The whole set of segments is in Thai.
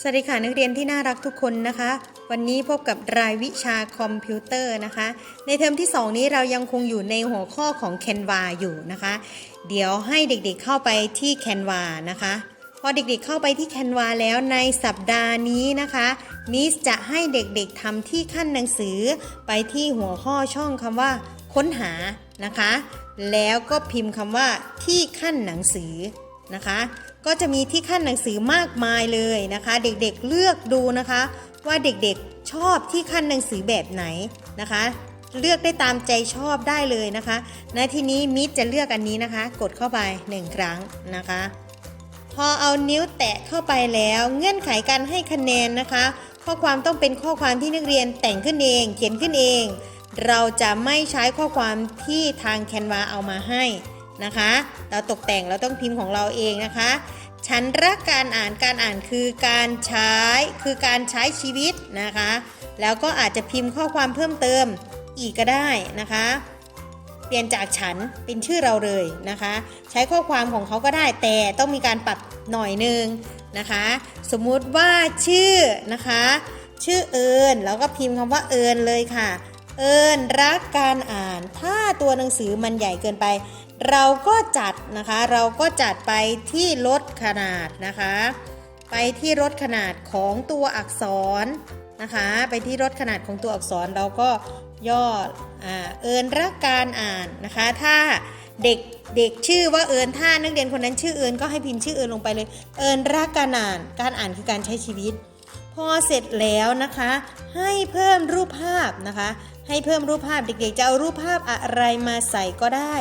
สวัสดีค่ะนักเรียนที่น่ารักทุกคนนะคะ วันนี้พบกับรายวิชาคอมพิวเตอร์นะคะ ในเทอมที่ 2 นี้เรายังคงอยู่ในหัวข้อของ Canva อยู่นะคะ เดี๋ยวให้เด็กๆเข้าไปที่ Canva นะคะ พอเด็กๆเข้าไปที่ Canva แล้วในสัปดาห์นี้นะคะมิสจะให้เด็กๆทำที่ขั้นหนังสือไปที่หัวข้อช่องคำว่า ค้นหานะคะ แล้วก็พิมพ์คำว่าที่ขั้นหนังสือ นะคะ ก็จะมีที่ขั้นหนังสือมากมายเลยนะคะ เด็กๆเลือกดูนะคะ ว่าเด็กๆชอบที่ขั้นหนังสือแบบไหนนะคะ เลือกได้ตามใจชอบได้เลยนะคะณที่นี้มิตรจะเลือกอันนี้นะคะ กดเข้าไปหนึ่งครั้งนะคะ พอเอานิ้วแตะเข้าไปแล้วเงื่อนไขการให้คะแนนนะคะ ข้อความต้องเป็นข้อความที่นักเรียนแต่งขึ้นเอง เขียนขึ้นเอง เราจะไม่ใช้ข้อความที่ทางแคนวาเอามาให้ นะคะ เราตกแต่งเราต้องพิมพ์ของเราเองนะคะ ฉันรักการอ่านการอ่านคือการใช้คือการใช้ชีวิตนะคะ แล้วก็อาจจะพิมพ์ข้อความเพิ่มเติมอีกก็ได้นะคะ เปลี่ยนจากฉันเป็นชื่อเราเลยนะคะ ใช้ข้อความของเขาก็ได้แต่ต้องมีการปรับหน่อยนึงนะคะ สมมุติว่าชื่อนะคะ ชื่อเอิญแล้วก็พิมพ์คำว่าเอิญเลยค่ะ เอิญรักการอ่าน ถ้าตัวหนังสือมันใหญ่เกินไป เราก็จัดนะคะ เราก็จัดไปที่ลดขนาดนะคะ ไปที่ลดขนาดของตัวอักษรนะคะ ไปที่ลดขนาดของตัวอักษรเราก็ย่ออเอิญรักการอ่านนะคะ ถ้าเด็กเด็กชื่อว่าเอิญถ้านักเรียนคนนั้นชื่อเอิญก็ให้พิมพ์ชื่อเอิญลงไปเลย เอิญรักการอ่าน การอ่านคือการใช้ชีวิต พอเสร็จแล้วนะคะ ให้เพิ่มรูปภาพนะคะ ให้เพิ่มรูปภาพเด็กๆ จะเอารูปภาพอะไรมาใส่ก็ได้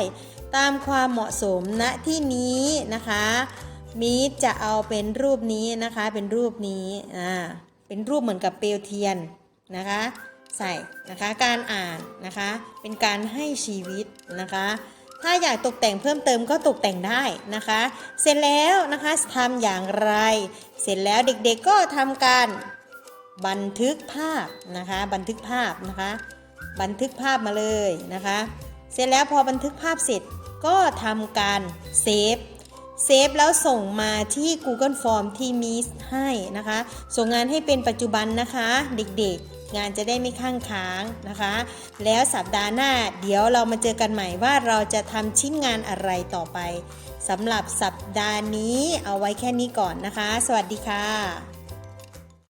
ตามความเหมาะสมณที่นี้นะคะมีจะเอาเป็นรูปนี้นะคะ เป็นรูปนี้อ่าเป็นรูปเหมือนกับเปลวเทียนนะคะ ใส่นะคะการอ่านนะคะ เป็นการให้ชีวิตนะคะ ถ้าอยากตกแต่งเพิ่มเติมก็ตกแต่งได้นะคะ เสร็จแล้วนะคะทำอย่างไร เสร็จแล้วเด็กๆก็ทำการบันทึกภาพนะคะ บันทึกภาพนะคะ บันทึกภาพมาเลยนะคะ เสร็จแล้วพอบันทึกภาพเสร็จก็ทำการเซฟเซฟแล้วส่งมาที่ Google Form ที่มีให้นะคะ ส่งงานให้เป็นปัจจุบันนะคะ เด็กๆ งานจะได้ไม่ข้างค้างนะคะ แล้วสัปดาห์หน้าเดี๋ยวเรามาเจอกันใหม่ว่าเราจะทำชิ้นงานอะไรต่อไปสำหรับสัปดาห์นี้เอาไว้แค่นี้ก่อนนะคะ สวัสดีค่ะ